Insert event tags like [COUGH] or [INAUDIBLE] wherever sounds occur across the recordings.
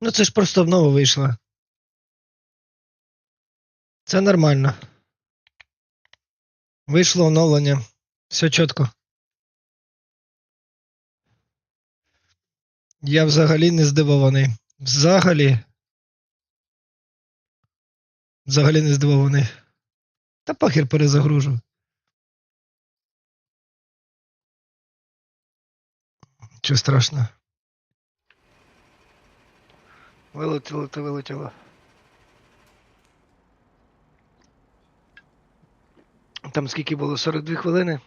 Ну це ж просто в нову вийшло. Це нормально. Вийшло оновлення. Все чітко. Я взагалі не здивований. Взагалі. Взагалі не здивований. Та похер перезагружу. Що страшно. Вилетіло та вилетіло. Там скільки було? 42 хвилини?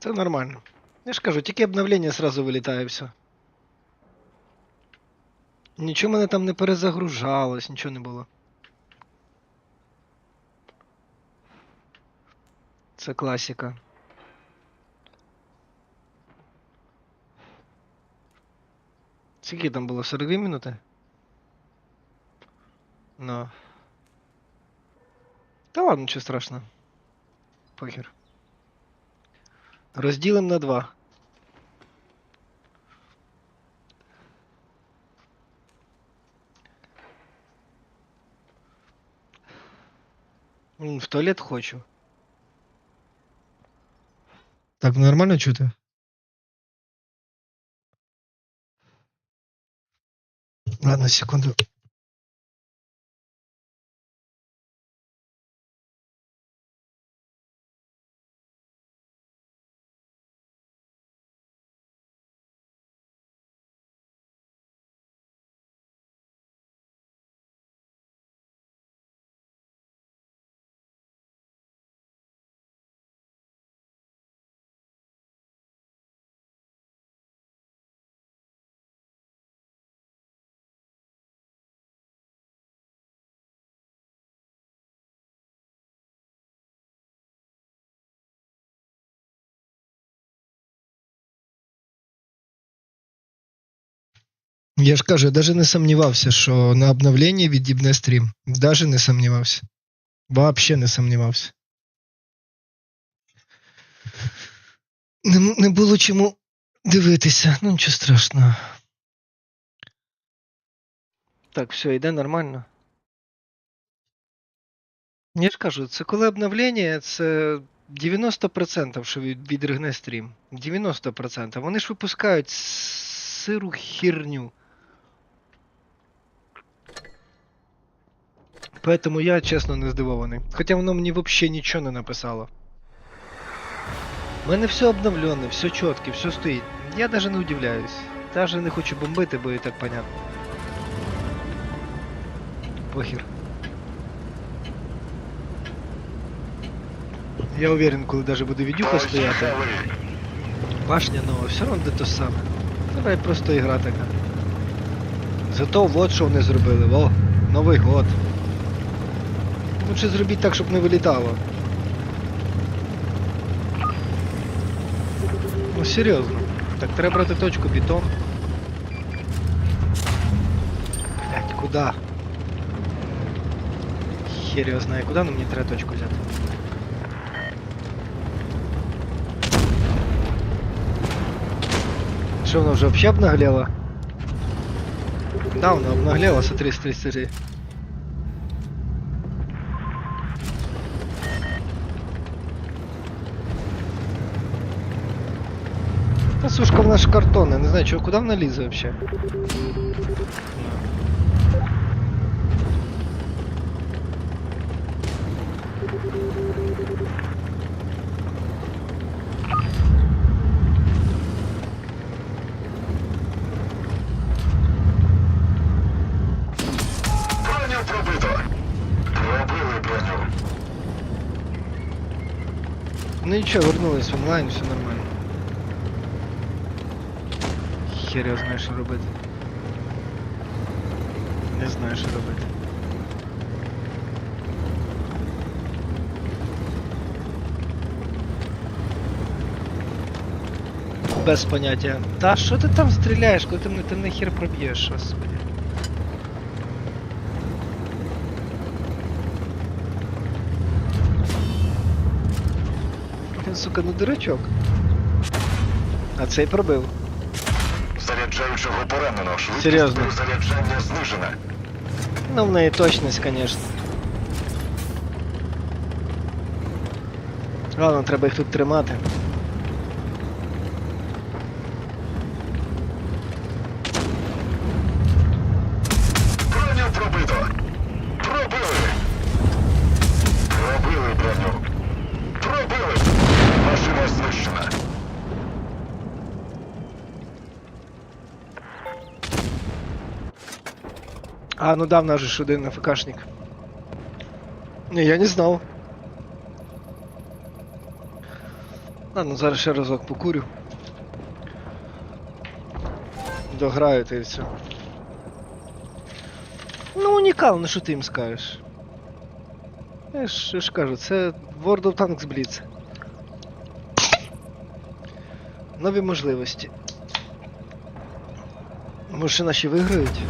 Це нормально. Я ж кажу, тільки обновлення сразу вилітає все. Нічого мене там не перезагружалось, нічого не було. Це класика. Скільки там було? 42 минути? Ну. Та ладно, нічого страшного. Похер. Розділимо на два. М, В туалет хочу. Так, нормально чути? ཁོ ན ཞིག ཁོན Я ж кажу, я даже не сомневался, що на обновление відібне стрім. Даже не сомневался. Вообще не сомневался. Не, м- не було чому дивитися, ну нічого страшного. Так, все, йде нормально. Я ж кажу, це коли обновлення, це 90% що від, відригне стрім. 90%. Вони ж випускають сиру херню. Поэтому я, чесно, не здивований. Хоча воно мені взагалі нічого не написало. У мене все обновлене, все чітке, все стоїть. Я даже не удивляюсь. Даже не хочу бомбити, бо і так понятно. Похер. Я уверен, коли даже буде відюха стояти. Башня нова, все одно де то саме. Давай просто ігра така. Зато вот що вони зробили, во, Новий год. Лучше зробіть так, щоб не вилітало. Ну серйозно. Так треба брати точку бетон. Блять, куда? Хер його знає, куди, але мені треба точку взяти. Що воно вже взагалі обнаглело? Да, воно обнаглело, смотри, смотри, смотри. Наш картон, я не знаю, чого, куди вона лізе броню. Ну нічого, вернулись в онлайн, все нормально. Хер я знаю, що робити. Не знаю, що робити. Без поняття. Та що ти там стріляєш, коли ти мене ти мене хер проб'єш, господи. Він, сука, ну дурачок. А цей пробив. Заряджаючого поранено. Швидкість Серйозно? заряджання знижена. Ну, в неї точність, звісно. Ладно, треба їх тут тримати. А, ну да, в нас же один АФКшник. Не, я не знав. Ладно, зараз ще разок покурю. Дограю та і все. Ну, унікально, що ти їм скажеш. Я ж, я ж кажу, це World of Tanks Blitz. Нові можливості. Може наші виграють?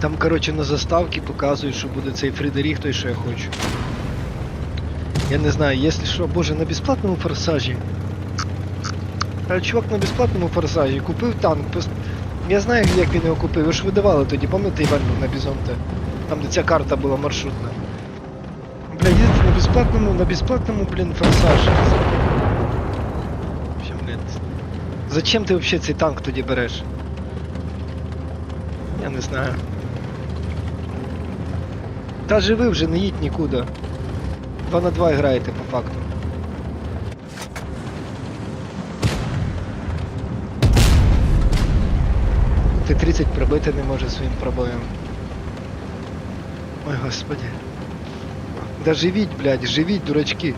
Там, коротше, на заставці показують, що буде цей Фрідерік, той, що я хочу. Я не знаю, якщо що, боже, на безплатному форсажі. А чувак на безплатному форсажі купив танк. Я знаю, як він його купив, ви ж видавали тоді, пам'ятаєте, Іван був на Бізонте? Там, де ця карта була маршрутна. Бля, їздить на безплатному, на безплатному, блін, форсажі. Вообще. Зачем ти взагалі цей танк тоді береш? Я не знаю. Та живи вже, не їдь нікуди. 2 на 2 граєте по факту. Т-30 пробити не може своїм пробоєм. Ой, господи. Да живіть, блядь, живіть, дурачки.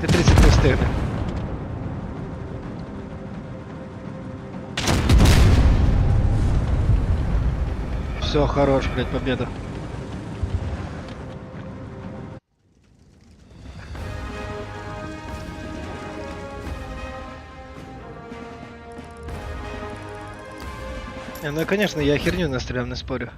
Т-30 не встигне. Все, хорош, блядь, победа. Не, ну конечно, я херню настрелял, не спорю.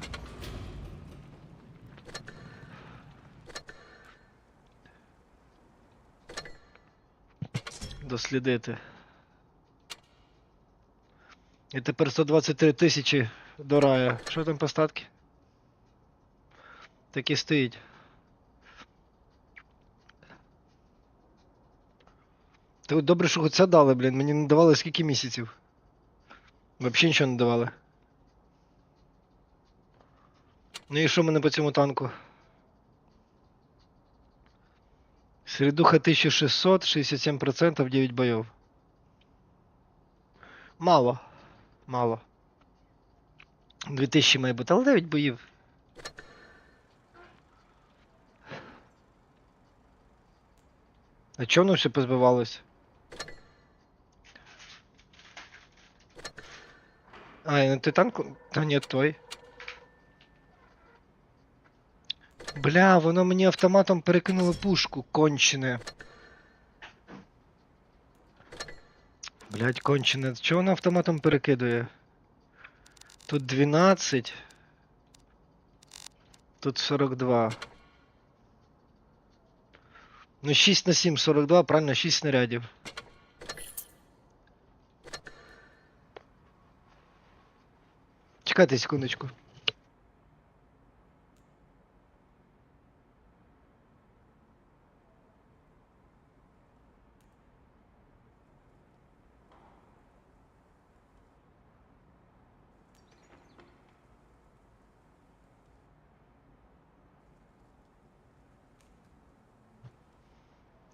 Дослідити. І тепер 123 тисячі до рая. Що там по статки? Так і стоїть. Та добре, що хоч це дали, блін. Мені не давали скільки місяців. Взагалі нічого не давали. Ну і що мене по цьому танку? Середуха 1600, 67%, 9 бойов. Мало. Мало. 2000 має бути, але 9 боїв. А чого воно все позбивалось? А, ну ти танку. Та ні, той. Бля, воно мені автоматом перекинуло пушку, кончене. Блять, кончене. Чого воно автоматом перекидує? Тут 12. Тут 42. Ну 6 на 7, 42, правильно, 6 снарядів. Чекайте секундочку.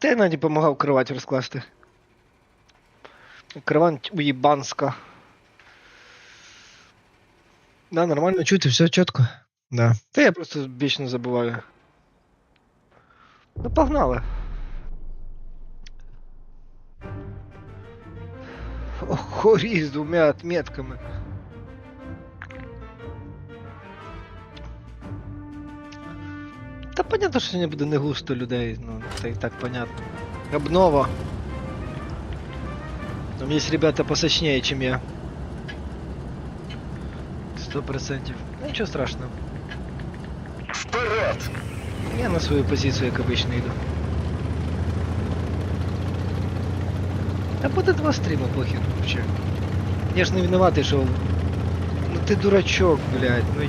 Та я навіть допомагав кровать розкласти. Кровать уїбанська. Да, нормально чути, все чітко. Да. Та я просто вічно забуваю. Ну, погнали. Охорі з двома отметками. Та понятно, що сьогодні буде не густо людей, ну це і так понятно. Обнова. Там є ребята посочнее, чем я. Сто процентів. Ну нічого страшного. Вперед! Я на свою позицію, як обычно йду. А буде два стріма, похер, вообще. Я ж не винуватий, що... Ну ти дурачок, блядь, ну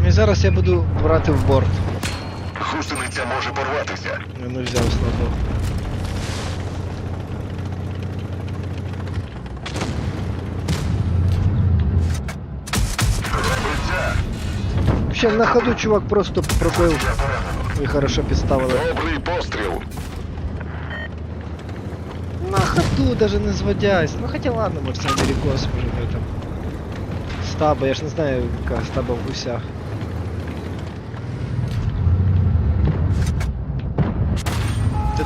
й- Ну і зараз я буду брати в борт. Гусениця може порватися. Я не взяв слабо. Пробиття. Ще на ходу чувак просто пробив Я поранено. і хорошо підставили. Добрий постріл. На ходу, даже не зводясь. Ну хотя ладно, может сам перекос, может в этом. Стаба, я ж не знаю, яка стаба в гусях.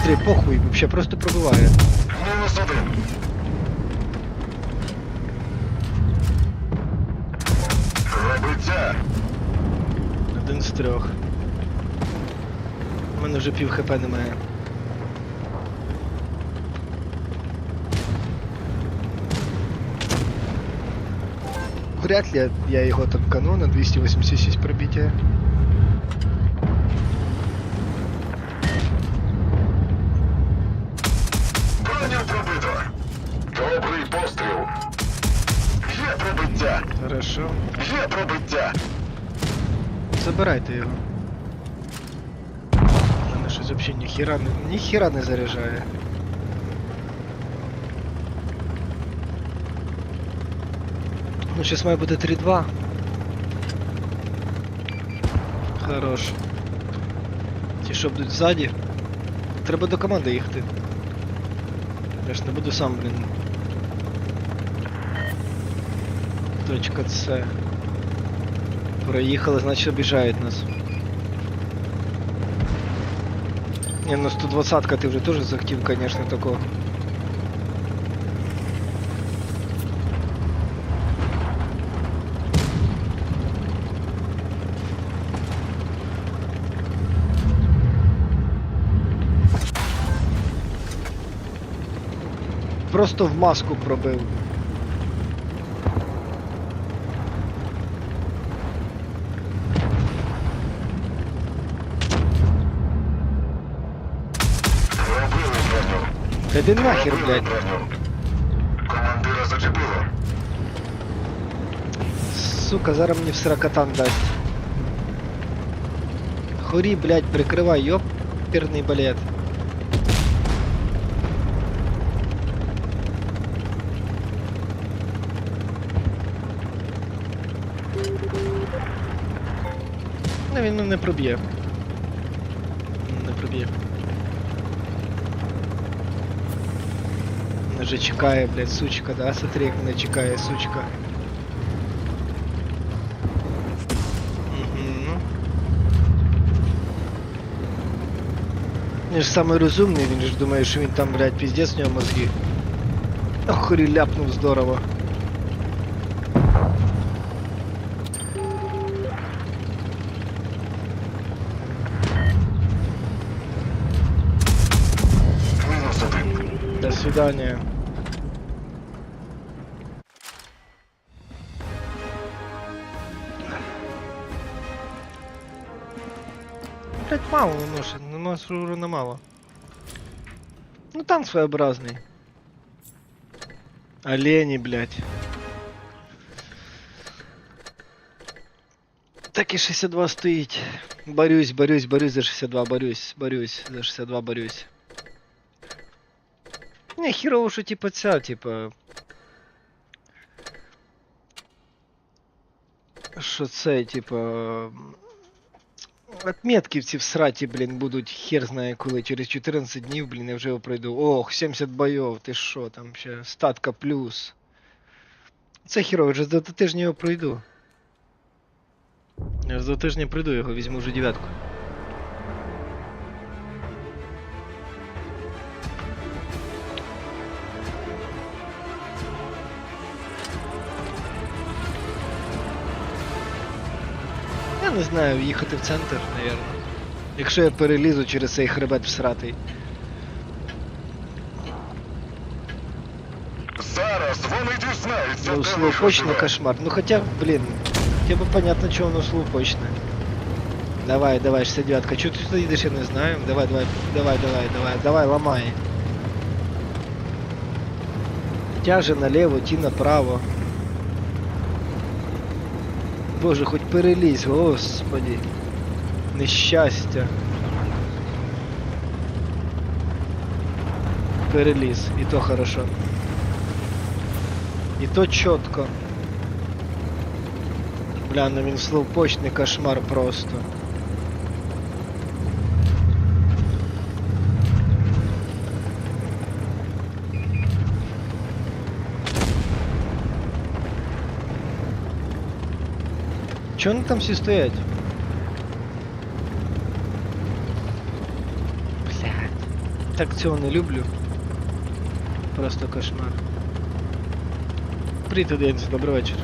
Смотри, похуй, вообще просто пробиває. Мінус один. Пробиття. Один з трьох. У мене вже пів хп немає. Вряд ли я його танкану на 286 пробиття. Хорошо. Є пробиття. Забирайте його. У мене щось взагалі ніхіра не, ніхіра не заряджає. Ну, зараз має бути 3-2. Хорош. Ті, що будуть ззаді. Треба до команди їхати. Я ж не буду сам, блін. Точка С. Проїхали, значить обіжають нас. Не, ну 120-ка ти вже теж захотів, конечно, такого. Просто в маску пробив. броню. Та йди нахер, Пробили блядь. броню. Командира зачепило. Сука, зараз мені в сракотан дасть. Хорі, блядь, прикривай, ёперний балет. Не, він мене не проб'є. Мене вже чекає, блядь, сучка, да? Смотри, як мене чекає, сучка. Мгм. Він ж самий розумний, він ж думає, що він там, блядь, піздець в нього мозги. Охорі ляпнув здорово. Мінус один. До свидания. Мало немножко, немножко урона мало. Ну там своеобразный. Олени, блять. Так і 62 стоїть. Борюсь, борюсь, борюсь за 62, борюсь, борюсь, за 62 борюсь. Не, херово, що типа ця, типа. Що це, типа. Отметки в ці в сраті, блін, будуть хер знає коли. Через 14 днів, блін, я вже його пройду. Ох, 70 бойов, ти що там ще? Статка плюс. Це херово, вже за тижня його пройду. Я ж за тижня пройду його, візьму вже дев'ятку. не знаю, їхати в центр, напевно. Якщо я перелізу через цей хребет всратий. Зараз вони дізнаються, Ну, де слоупочне ви живете. кошмар. Ну хотя, блин, хотя бы понятно, что оно слоупочне. Давай, давай, 69-ка. Чого ти сюди їдеш, я не знаю. Давай, давай, давай, давай, давай, давай, ламай. Тяже наліво, ті направо. Боже, хоч перелізь, господи. Нещастя. Переліз, і то хорошо. І то чітко. Бля, ну він слоупочний кошмар просто. Чого вони там всі стоять? Блядь. Так цього не люблю. Просто кошмар. Привіт, Одинці, добрий вечір.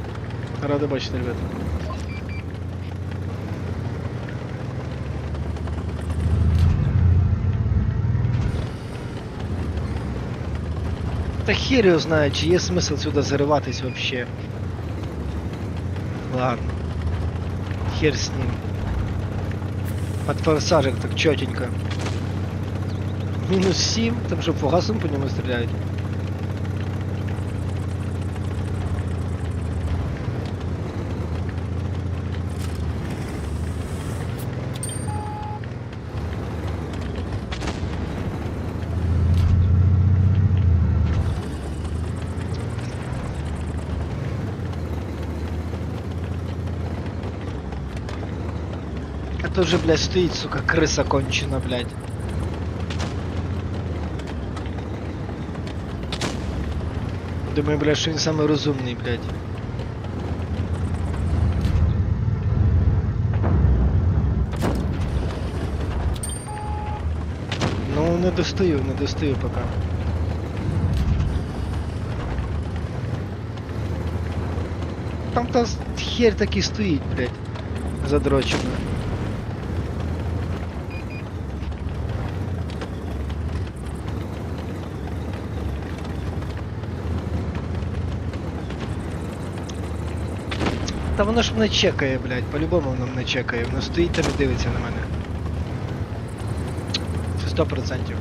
Рада бачити, ребята. Та хер його знає, чи є смисл сюди зариватись вообще. Ладно. Хер с ним. Под форсажик так чётенько. Минус 7, там что, фугасом по нему стреляют? А то же, блядь, стоит, сука, крыса кончена, блядь. Думаю, блядь, що він самий розумний, блядь. Ну, не достаю, не достаю пока. Там та с- хер таки стоїть, блядь. Задрочена. Та воно ж мене чекає, блядь, по-любому воно мене чекає. Воно стоїть там і дивиться на мене. Це сто процентів.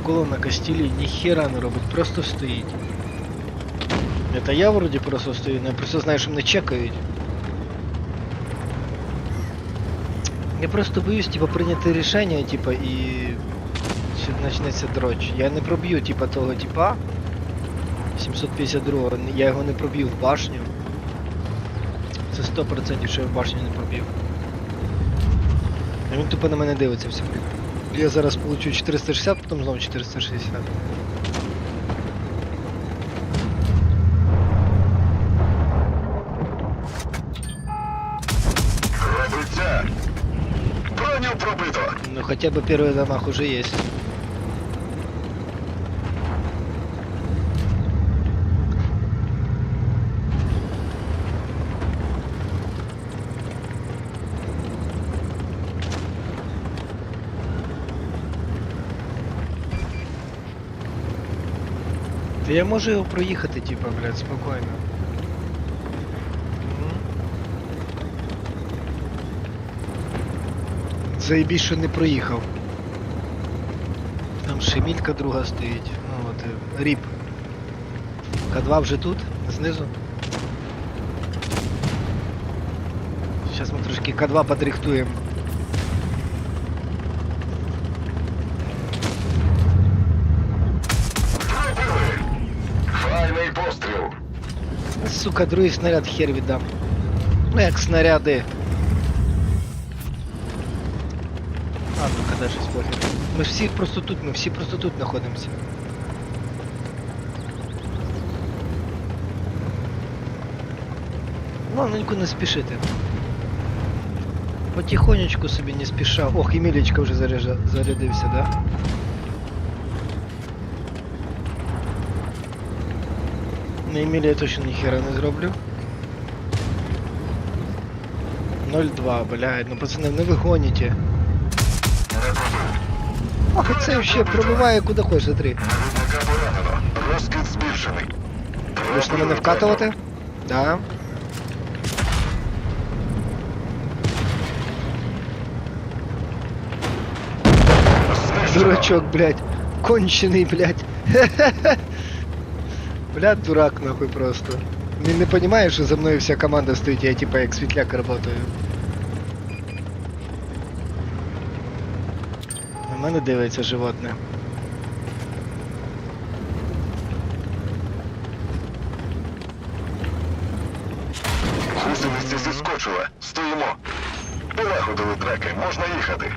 Акула на костілі ніхера не робить, просто стоїть. Это я вроде просто стою, но я просто знаю, що мене чекають. Я просто боюсь, типа, прийняти рішення, типа, і ще почнеться дроч. Я не проб'ю, типа, того типа. 752 я його не проб'ю в башню. Це 100% що я в башню не проб'ю. А він тупо на мене дивиться все. Я зараз получу 460, потім знову 460. Робиться. Броню пробито. Ну хотя бы первый дамаг уже есть. Я можу його проїхати, типа, блядь, спокійно. Мгм. Що не проїхав. Там шемілька друга стоїть. Ну от, е, ріп. К2 вже тут, знизу. Зараз ми трошки К2 подрихтуємо. Сука, другий снаряд хер віддам. Ну як снаряди. А, ну когда щось похер. Ми ж всі просто тут, ми всі просто тут знаходимося. Главненько не спішити. Потихонечку собі не спіша. Ох, Емілічка вже заряжа... зарядився, да? На Емілі я точно ніхера не зроблю. 0,2, блядь, ну пацани, не ви гоніте. Не пробив. Ох, це вообще пробиває куди хочеш, смотри. Навідника поранено. Розкид збільшений. Будеш на мене вкатувати? Да. Знищено. Дурачок, блядь. Конченый, блядь. [LAUGHS] Блядь, дурак нахуй просто. Не, не понимаешь, что за мной вся команда стоит, я типа як светляк работаю. На мене дивиться животне. Гусениця зіскочила. Стоїмо. Полагодили треки, можна їхати.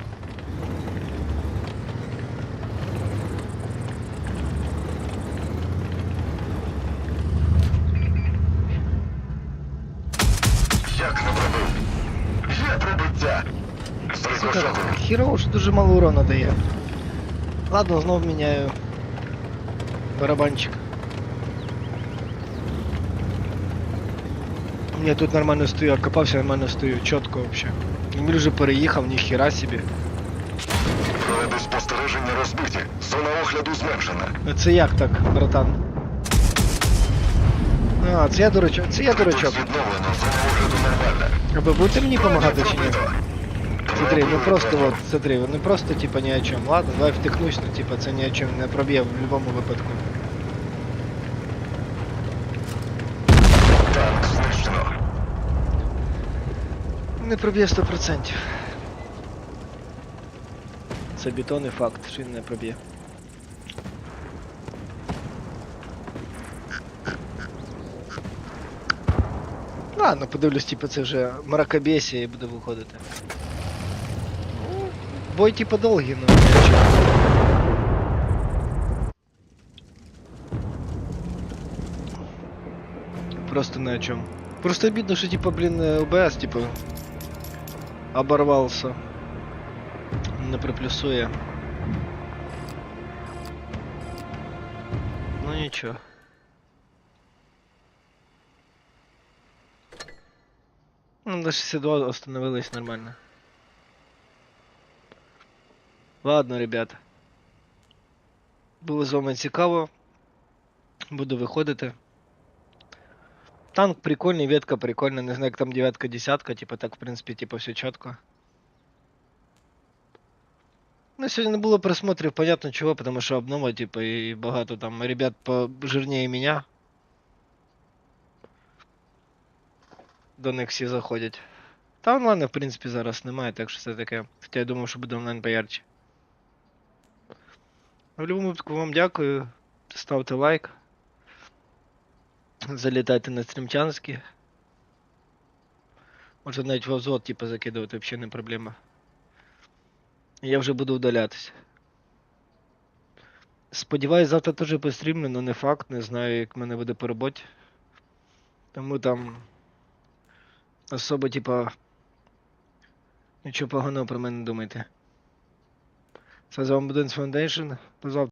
З Сука, що дуже мало урона дає. Ладно, знов міняю барабанчик. Я тут нормально стою, окопався, нормально стою, чітко вообще. Еміль вже переїхав, ніхіра собі. Прилади спостереження розбиті. Зона огляду зменшена. Це як так, братан? А, це я дурачок, це я дурачок. Аби будете мені допомагати чи ні? Пробито. Смотри, ну Пробили просто треки. вот, смотри, ну просто типа ни о чем. Ладно, давай втыкнусь, но типа це ни о чем не проб'є в любому випадку. Танк знищено. Не проб'є 100%. Це бетонний факт, що він не проб'є. Ладно, подивлюсь, типу, це вже мракобесія і буде виходити. Ну, Бой типа довгий, ну. нічого. Просто ни о чем. Просто обидно, что типа, блин, э, ОБС, типа, оборвался. Не приплюсує. Ну нічого. Ну, до 62 остановились нормально. Ладно, ребята. Було з вами цікаво. Буду виходити. Танк прикольный, ветка прикольная, не знаю, як там девятка, десятка, типа так, в принципе, типа все четко. Ну, сьогодні не було просмотрів, понятно чого, потому що обнова, типа, і багато там ребят пожирнее меня. До них всі заходять. Та онлайна, в принципі, зараз немає, так що це таке. Хоча я думав, що буде онлайн поярче. В будь-якому випадку вам дякую. Ставте лайк. Залітайте на стрімчанські. Може навіть в взвод, типу, закидувати, взагалі не проблема. Я вже буду удалятися. Сподіваюсь, завтра теж пострімлю, але не факт, не знаю, як мене буде по роботі. Тому там особо, типа, нічого поганого про мене думайте. Це з вами Буденс Foundation. До завтра.